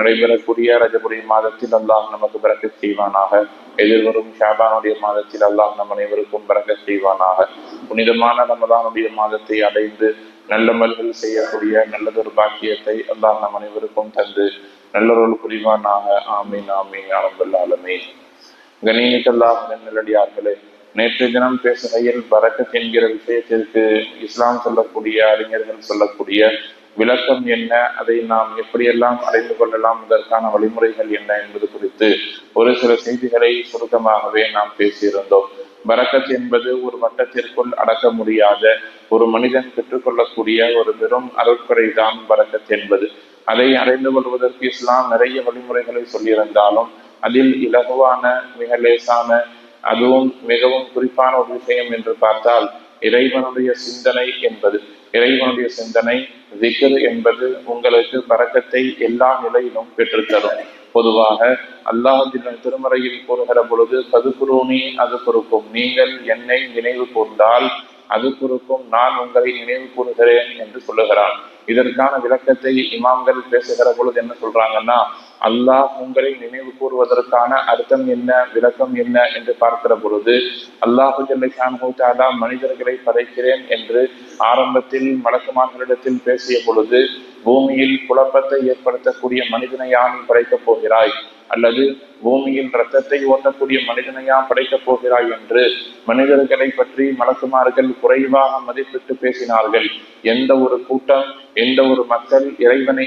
நடைபெறக்கூடிய ரஜபுடைய மாதத்தில் அல்லாஹ் நமக்கு பிறக்க செய்வானாக. எதிர்வரும் ஷாபானுடைய மாதத்தில் அல்லாஹ் நம் அனைவருக்கும் பிறக்க செய்வானாக. புனிதமான ரமதானுடைய மாதத்தை அடைந்து நல்லமல்கள் செய்யக்கூடிய நல்லதொரு பாக்கியத்தை அல்லாஹ் நம் அனைவருக்கும் தந்து நல்லொருள் புரிவானாக. ஆமீன் ஆமீன் ஆரம்பல்லாலுமே கணினிக்கல்லாஹ் நெல்லடியார்களே நேற்று தினம் பேசுகையில் பரக்கத் என்கிற விஷயத்திற்கு இஸ்லாம் சொல்லக்கூடிய அறிஞர்கள் சொல்லக்கூடிய விளக்கம் என்ன? அதை நாம் எப்படியெல்லாம் அறிந்து கொள்ளலாம்? இதற்கான வழிமுறைகள் என்ன என்பது குறித்து ஒரு சில செய்திகளை சுருக்கமாகவே நாம் பேசியிருந்தோம். பரக்கத் என்பது ஒரு வட்டத்திற்குள் அடக்க முடியாத ஒரு மனிதன் பெற்றுக்கொள்ளக்கூடிய ஒரு பெரும் அருட்குறை தான் பரக்கத் என்பது. அதை அறிந்து கொள்வதற்கு இஸ்லாம் நிறைய வழிமுறைகளை சொல்லியிருந்தாலும் அதில் இலகுவான மிக லேசான அதுவும் மிகவும் குறிப்பான ஒரு விஷயம் என்று பார்த்தால் இறைவனுடைய சிந்தனை என்பது இறைவனுடைய சிந்தனை விகர் என்பது உங்களுக்கு பறக்கத்தை எல்லா நிலையிலும் பெற்றுத்தரும். பொதுவாக அல்லாஹ் திருமறையில் கூறுகிற பொழுது பதுகுருணி அது பொறுக்கும். நீங்கள் என்னை நினைவு கூர்ந்தால் அது குறிக்கும் நான் உங்களை நினைவு கூறுகிறேன் என்று சொல்லுகிறான். இதற்கான விளக்கத்தை இமாம்கள் பேசுகிற பொழுது என்ன சொல்றாங்கன்னா அல்லாஹ் உங்களை நினைவு கூறுவதற்கான அர்த்தம் என்ன விளக்கம் என்ன என்று பார்க்கிற பொழுது அல்லாஹு ஜல்லிஷான்ஹூத்தாலா மனிதர்களை படைக்கிறேன் என்று ஆரம்பத்தில் மலக்குமார்களிடத்தில் பேசிய பொழுது பூமியில் குழப்பத்தை ஏற்படுத்தக்கூடிய மனிதனை யான் படைக்கப் போகிறாய்? அல்லது பூமியில் ரத்தத்தை ஓட்டக்கூடிய மனிதனையா படைக்கப் போகிறாய் என்று மனிதர்களை பற்றி மலக்குமார்கள் குறைவாக மதிப்பிட்டு பேசினார்கள். எந்த ஒரு கூட்டம் எந்த ஒரு மக்கள் இறைவனை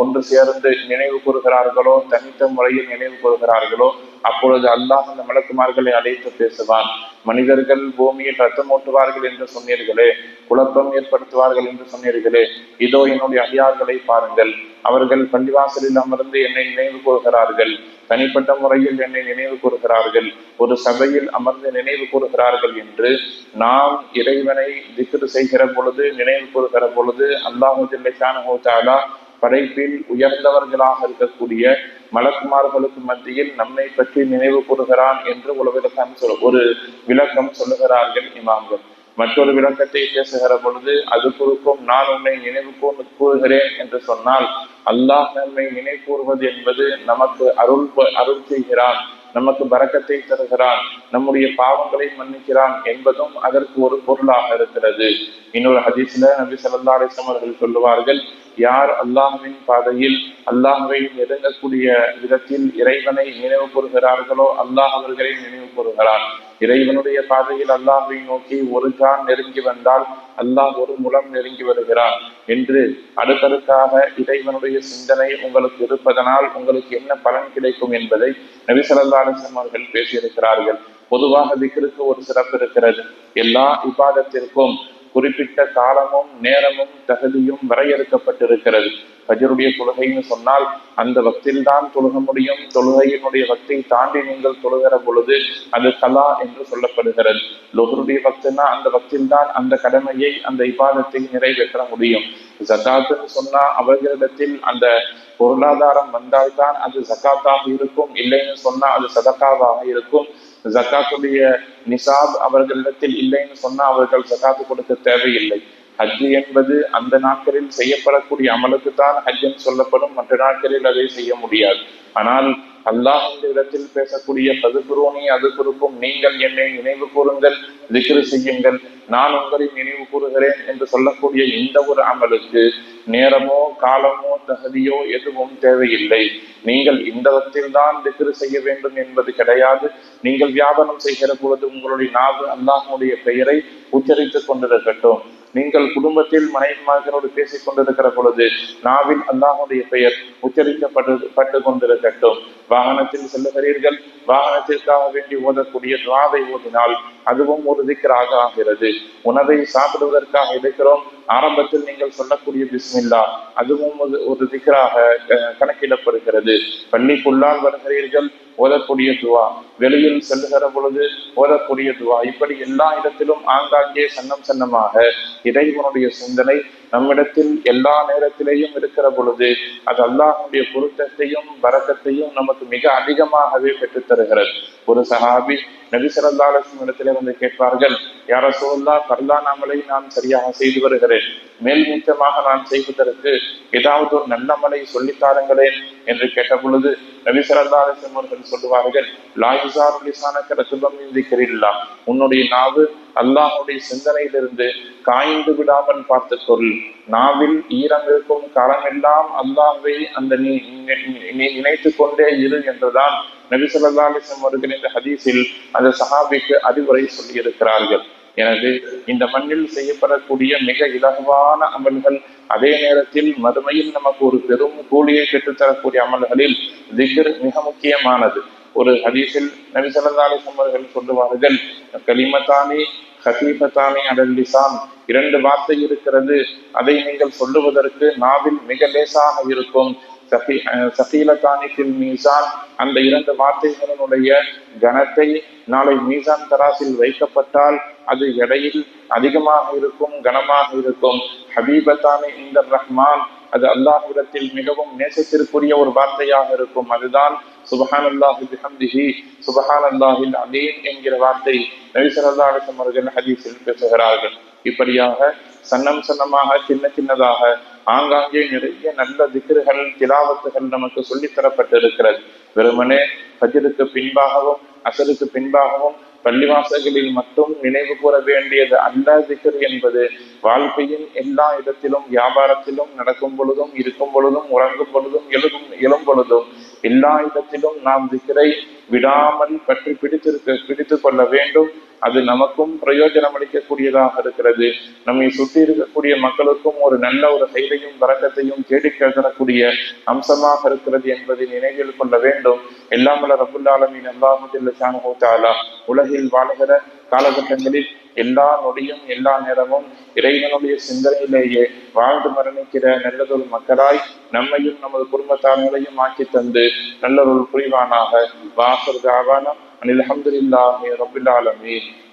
ஒன்று சேர்ந்து நினைவு கூறுகிறார்களோ தனித்த முறையில் நினைவு கூறுகிறார்களோ அப்பொழுது அல்லாஹ் அந்த மலக்குமார்களை அழைத்து பேசுவான். மனிதர்கள் பூமியில் ரத்தம் ஓட்டுவார்கள் என்று சொன்னீர்களே குழப்பம் ஏற்படுத்துவார்கள் என்று சொன்னீர்களே இதோ என்னுடைய அடியார்களை பாருங்கள். அவர்கள் பள்ளிவாசலில் அமர்ந்து என்னை நினைவு கூறுகிறார்கள். தனிப்பட்ட முறையில் என்னை நினைவு கூறுகிறார்கள். ஒரு சபையில் அமர்ந்து நினைவு கூறுகிறார்கள் என்று நாம் இறைவனை திக்ரு செய்கிற பொழுது நினைவு கூறுகிற பொழுது அல்லாஹு ஜில்லைஷானா படைப்பில் உயர்ந்தவர்களாக இருக்கக்கூடிய மலக்குமார்களுக்கு மத்தியில் நம்மை பற்றி நினைவு கூறுகிறான் என்று உலகம் ஒரு விளக்கம் சொல்லுகிறார்கள் இமாம்கள். மற்றொரு விளக்கத்தை பேசுகிற பொழுது அது குறிக்கும் நான் உன்னை நினைவு கூறுகிறேன் என்று சொன்னால் அல்லாஹ் நம்மை நினைவு கூறுவது என்பது நமக்கு அருள் அருள் செய்கிறான். நமக்கு பறக்கத்தை தருகிறான். நம்முடைய பாவங்களை மன்னிக்கிறான் என்பதும் அதற்கு ஒரு பொருளாக இருக்கிறது. இன்னொரு ஹதீஸ்ல நபி சல்லா அலிஸ்லாம் அவர்கள் சொல்லுவார்கள் யார் அல்லாஹுவின் பாதையில் அல்லாஹுவை நெருங்கக்கூடிய விதத்தில் இறைவனை நினைவு கூறுகிறார்களோ அல்லாஹ் அவர்களை நினைவு கூறுகிறான். இறைவனுடைய பாதையில் அல்லாஹை நோக்கி ஒரு கான் நெருங்கி வந்தால் அல்லாஹ் ஒரு முலம் நெருங்கி வருகிறான் என்று அடுத்தடுக்காக இறைவனுடைய சிந்தனை உங்களுக்கு இருப்பதனால் உங்களுக்கு என்ன பலன் கிடைக்கும் என்பதை நபிசல்லா அவர்கள் பேசியிருக்கிறார்கள். பொதுவாக திக்கிற்கு ஒரு சிறப்பு இருக்கிறது. எல்லா விவாதத்திற்கும் குறிப்பிட்ட காலமும் நேரமும் தகுதியும் வரையறுக்கப்பட்டிருக்கிறது. பஜருடைய தொழுகைன்னு சொன்னால் அந்த வக்தில் தான் தொழுக முடியும். தொழுகையினுடைய வக்தை தாண்டி நீங்கள் தொழுகிற பொழுது அது கலா என்று சொல்லப்படுகிறது. லொகருடைய பக்தினா அந்த வக்தில் தான் அந்த கடமையை அந்த இபாதத்தை நிறைவேற்ற முடியும். ஜகாத்துன்னு சொன்னா அவர்களிடத்தில் அந்த பொருளாதாரம் வந்தால்தான் அது ஜக்காத்தாக இருக்கும். இல்லைன்னு சொன்னா அது சதக்காவாக இருக்கும். ஜக்காத்துடைய நிசாப் அவர்களிடத்தில் இல்லைன்னு சொன்னா அவர்கள் ஜக்காத்து கொடுக்க தேவையில்லை. ஹஜ் என்பது அந்த நாட்களில் செய்யப்படக்கூடிய அமலுக்கு தான் ஹஜ்ஜன் சொல்லப்படும். மற்ற நாட்களில் அதை செய்ய முடியாது. ஆனால் அல்லாஹ் இந்த இடத்தில் பேசக்கூடிய பதுகுரோனி அது குறிப்பும் நீங்கள் என்னை நினைவு கூறுங்கள். திக்ரு செய்யுங்கள். நான் உங்களை நினைவு கூறுகிறேன் என்று சொல்லக்கூடிய இந்த ஒரு அமலுக்கு நேரமோ காலமோ தகுதியோ எதுவும் தேவையில்லை. நீங்கள் இந்த வத்தில் தான் திக்ரு செய்ய வேண்டும் என்பது கிடையாது. நீங்கள் வியாபாரம் செய்கிற பொழுது உங்களுடைய நாவு அல்லாஹனுடைய பெயரை உச்சரித்துக் கொண்டிருக்கட்டும். நீங்கள் குடும்பத்தில் மனைவிமார்களோடு பேசிக் கொண்டிருக்கிற பொழுது நாவில் அல்லாஹுடைய பெயர் உச்சரிக்கப்பட்டு பட்டு கொண்டிருக்கட்டும். வாகனத்தில் செல்லுகிறீர்கள். வாகனத்திற்காக வேண்டி ஓதக்கூடிய துவாவை ஓதினால் அதுவும் ஒரு திக்கராக ஆகிறது. உணவை சாப்பிடுவதற்காக இருக்கிறோம் ஆரம்பத்தில் நீங்கள் சொல்லக்கூடிய பிஸ்மில்லா அதுவும் ஒரு திக்கராக கணக்கிடப்படுகிறது. பள்ளிக்குள்ளால் வருகிறீர்கள். ஓதக்கூடிய துவா. வெளியில் செல்லுகிற பொழுது ஓதக்கூடிய துவா. இப்படி எல்லா இடத்திலும் ஆங்காங்கே சன்னம் சன்னமாக இறைவனுடைய சிந்தனை நம்மிடத்தில் எல்லா நேரத்திலேயும் இருக்கிற பொழுது அது அல்லாஹனுடைய பொருத்தத்தையும் வரக்கத்தையும் நமக்கு மிக அதிகமாகவே பெற்றுத் தருகிறது. ஒரு சஹாபி நபிசரல்லாலும் இடத்திலே வந்து கேட்பார்கள் யார சூழ்ந்தா பர்லா நாமளை நான் சரியாக செய்து வருகிறேன். மேல் நிச்சயமாக நான் செய்வதற்கு ஏதாவது ஒரு நல்ல மலை சொல்லித் தாருங்களேன் என்று கேட்ட பொழுது நபி ஸல்லல்லாஹு அவர்கள் சொல்லுவார்கள் லா யுசாரு லிசானக ரத்துபம் உன்னுடைய நாவு அல்லாஹுடைய சிந்தனையிலிருந்து காய்ந்து விடாமல் சொல் நாவில் ஈரம் இருக்கும் காலமெல்லாம் அல்லாவை அந்த நீ நினைத்து கொண்டே இரு என்றுதான் நபி ஸல்லல்லாஹு அலைஹி அவர்கள் இந்த ஹதீஸில் அந்த சஹாபிக்கு அறிவுரை சொல்லியிருக்கிறார்கள். எனவே இந்த மண்ணில் செய்யப்படக்கூடிய மிக இலகுவான அமல்கள் அதே நேரத்தில் மறுமையில் நமக்கு ஒரு பெரும் கூலியை பெற்றுத்தரக்கூடிய அமல்களில் திகர் மிக முக்கியமானது. ஒரு ஹதீஸில் நபி அவர்கள் சொல்லுவார்கள் கலிமத்தானி ஹசீபத்தானி அடல்லிசான் இரண்டு வார்த்தை இருக்கிறது. அதை நீங்கள் சொல்லுவதற்கு நாவில் மிக லேசாக இருக்கும். சஃபி- அஹ் ஃபில் மீசான். அந்த இரண்டு வார்த்தைகளினுடைய கனத்தை நாளை மீசான் தராசில் வைக்கப்பட்டால் அது எடையில் அதிகமாக இருக்கும் கனமாக இருக்கும். ஹபீபத்தானே இந்த ரஹ்மான். அது அல்லாஹ்விடத்தில் மிகவும் நேசத்திற்குரிய ஒரு வார்த்தையாக இருக்கும். அதுதான் சுபஹான் அல்லாஹி பிஹம்திஹி சுபஹான் அல்லாஹில் அலீம் என்கிற வார்த்தை. நபி ஸல்லல்லாஹு அவர்கள் ஹதீஸில் பேசுகிறார்கள். இப்படியாக சன்னம் சன்னமாக சின்ன சின்னதாக ஆங்காங்கே நிறைய நல்ல திக்ருகள் திலாவத்துகள் நமக்கு சொல்லித்தரப்பட்டு இருக்கிறது வெறுமனே ஃபஜ்ருக்கு பின்பாகவும் அசருக்கு பின்பாகவும் பள்ளிவாசல்களில் மட்டும் நினைவு கூற வேண்டியது அல்ல திக்ர் என்பது வாழ்க்கையின் எல்லா இடத்திலும் வியாபாரத்திலும் நடக்கும் பொழுதும் இருக்கும் பொழுதும் உறங்கும் பொழுதும் எழுதும் எழும் பொழுதும் எல்லா இடத்திலும் நாம் திக்ரை விடாமல் பற்றி பிடித்திருக்க பிடித்துக் கொள்ள வேண்டும். அது நமக்கும் பிரயோஜனம் அளிக்கக்கூடியதாக இருக்கிறது. நம்மை சுற்றி இருக்கக்கூடிய மக்களுக்கும் ஒரு நல்ல ஒரு செயலையும் வரக்கத்தையும் தேடிக் தரக்கூடிய அம்சமாக இருக்கிறது என்பதை நினைவில் கொள்ள வேண்டும். எல்லாம் ரபுல்லாலமின் ரபுல் ஆலமீன் அல்லாஹு உலகில் வாழ்கிற காலகட்டங்களில் எல்லா நொடியும் எல்லா நேரமும் இறைவனுடைய சிந்தனையிலேயே வாழ்ந்து மரணிக்கிற நல்லதொரு மக்களாய் நம்மையும் நமது குடும்பத்தார்களையும் ஆக்கி தந்து நல்லதொரு புரிவானாக. வாசர் தாவானா. அனில் அஹமதுல்லாஹி ரபுல்